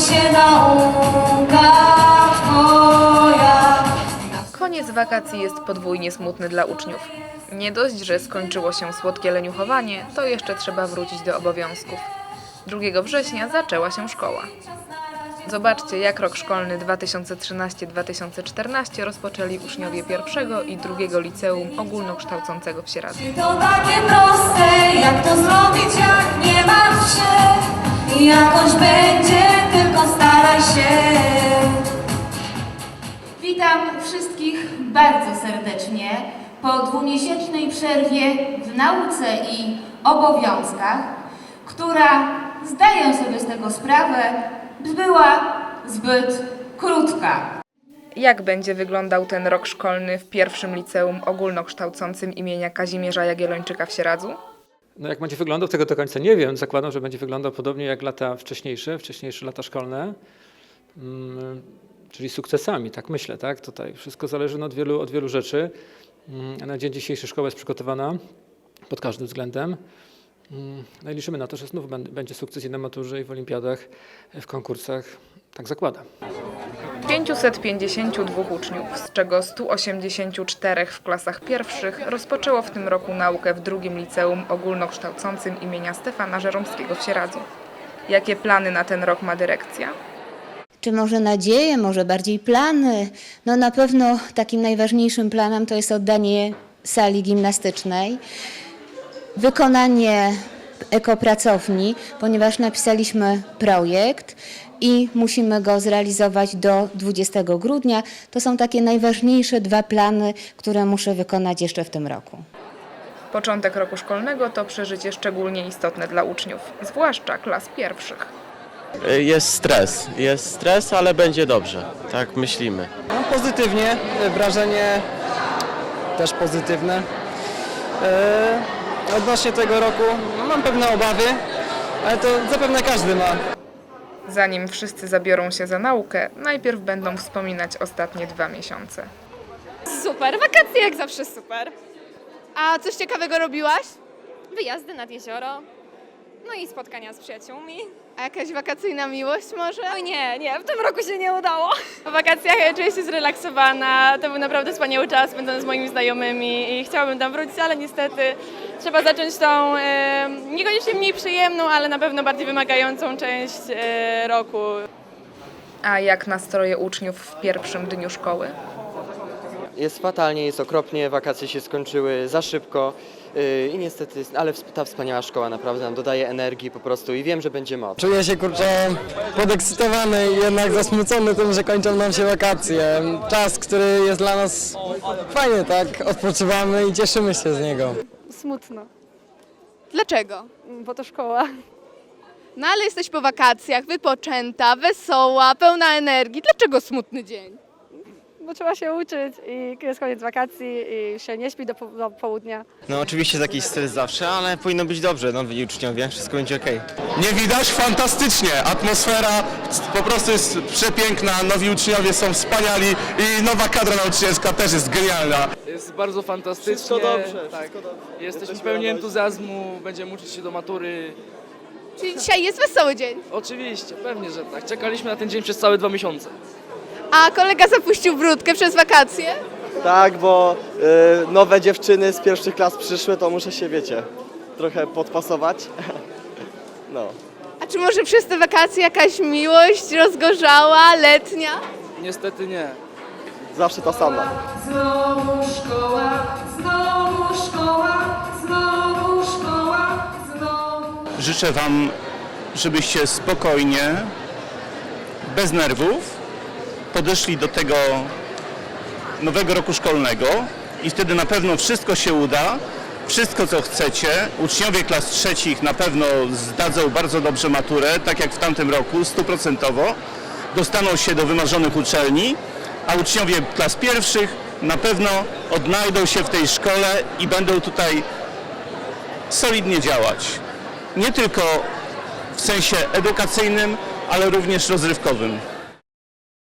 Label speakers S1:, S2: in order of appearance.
S1: się nauka twoja.
S2: Koniec wakacji jest podwójnie smutny dla uczniów. Nie dość, że skończyło się słodkie leniuchowanie, to jeszcze trzeba wrócić do obowiązków. 2 września zaczęła się szkoła. Zobaczcie, jak rok szkolny 2013-2014 rozpoczęli uczniowie pierwszego i drugiego liceum ogólnokształcącego w Sieradzu.
S1: To takie proste, jak to zrobić, jak nie martw się. Jakoś będzie, tylko staraj się.
S3: Witam wszystkich bardzo serdecznie po dwumiesięcznej przerwie w nauce i obowiązkach, która, zdaję sobie z tego sprawę, była zbyt krótka.
S2: Jak będzie wyglądał ten rok szkolny w pierwszym liceum ogólnokształcącym imienia Kazimierza Jagiellończyka w Sieradzu?
S4: No jak będzie wyglądał, tego do końca nie wiem. Zakładam, że będzie wyglądał podobnie jak lata wcześniejsze, wcześniejsze lata szkolne, mm, czyli sukcesami, tak myślę, tak? Tutaj wszystko zależy od wielu, od wielu rzeczy. Mm, Na dzień dzisiejszy szkoła jest przygotowana pod każdym względem. Mm, No i liczymy na to, że znów będ- będzie sukces i na maturze, i w olimpiadach, w konkursach. Tak zakładam.
S2: 552 uczniów, z czego 184 w klasach pierwszych, rozpoczęło w tym roku naukę w drugim liceum ogólnokształcącym imienia Stefana Żeromskiego w Sieradzu. Jakie plany na ten rok ma dyrekcja?
S5: Czy może nadzieje, może bardziej plany? No na pewno takim najważniejszym planem to jest oddanie sali gimnastycznej, wykonanie ekopracowni, ponieważ napisaliśmy projekt i musimy go zrealizować do 20 grudnia. To są takie najważniejsze dwa plany, które muszę wykonać jeszcze w tym roku.
S2: Początek roku szkolnego to przeżycie szczególnie istotne dla uczniów, zwłaszcza klas pierwszych.
S6: Jest stres, jest stres, ale będzie dobrze, tak myślimy.
S7: No, pozytywnie, wrażenie też pozytywne. E, odnośnie tego roku no, mam pewne obawy, ale to zapewne każdy ma.
S2: Zanim wszyscy zabiorą się za naukę, najpierw będą wspominać ostatnie dwa miesiące.
S8: Super, wakacje jak zawsze super.
S3: A coś ciekawego robiłaś?
S8: Wyjazdy nad jezioro, no i spotkania z przyjaciółmi.
S3: A jakaś wakacyjna miłość może?
S8: Oj nie, nie, w tym roku się nie udało. Po wakacjach czuję się zrelaksowana, to był naprawdę wspaniały czas spędzony z moimi znajomymi i chciałabym tam wrócić, ale niestety trzeba zacząć tą e, niekoniecznie mniej przyjemną, ale na pewno bardziej wymagającą część e, roku.
S2: A jak nastroje uczniów w pierwszym dniu szkoły?
S9: Jest fatalnie, jest okropnie, wakacje się skończyły za szybko yy, i niestety, ale ta wspaniała szkoła naprawdę nam dodaje energii po prostu i wiem, że będzie moc.
S7: Czuję się kurczę podekscytowany i jednak zasmucony tym, że kończą nam się wakacje. Czas, który jest dla nas fajny, tak? Odpoczywamy i cieszymy się z niego.
S8: Smutno,
S3: Dlaczego?
S8: bo to szkoła.
S3: No ale jesteś po wakacjach, wypoczęta, wesoła, pełna energii. Dlaczego smutny dzień?
S8: Bo trzeba się uczyć i jest koniec wakacji i się nie śpi do, po, do południa.
S6: No oczywiście jakiś stres zawsze, ale powinno być dobrze, nowi uczniowie, wszystko będzie okej.
S10: Nie widać? Fantastycznie. Atmosfera po prostu jest przepiękna, nowi uczniowie są wspaniali i nowa kadra nauczycielska też jest genialna.
S11: Jest bardzo fantastycznie.
S9: Wszystko dobrze,
S11: tak.
S9: wszystko dobrze.
S11: Jesteśmy
S9: Jesteśmy
S11: pełni entuzjazmu, będziemy uczyć się do matury.
S3: Czyli dzisiaj jest wesoły dzień.
S11: Oczywiście, pewnie, że tak. Czekaliśmy na ten dzień przez całe dwa miesiące.
S3: A kolega zapuścił brudkę przez wakacje?
S9: Tak, bo yy, nowe dziewczyny z pierwszych klas przyszły, to muszę się, wiecie, trochę podpasować. No.
S3: A czy może przez te wakacje jakaś miłość rozgorzała, letnia?
S11: Niestety nie.
S9: Zawsze ta sama.
S1: Znowu szkoła, znowu szkoła, znowu szkoła, znowu.
S10: Życzę Wam, żebyście spokojnie, bez nerwów podeszli do tego nowego roku szkolnego i wtedy na pewno wszystko się uda. Wszystko co chcecie. Uczniowie klas trzecich na pewno zdadzą bardzo dobrze maturę, tak jak w tamtym roku, stuprocentowo. Dostaną się do wymarzonych uczelni, a uczniowie klas pierwszych na pewno odnajdą się w tej szkole i będą tutaj solidnie działać. Nie tylko w sensie edukacyjnym, ale również rozrywkowym.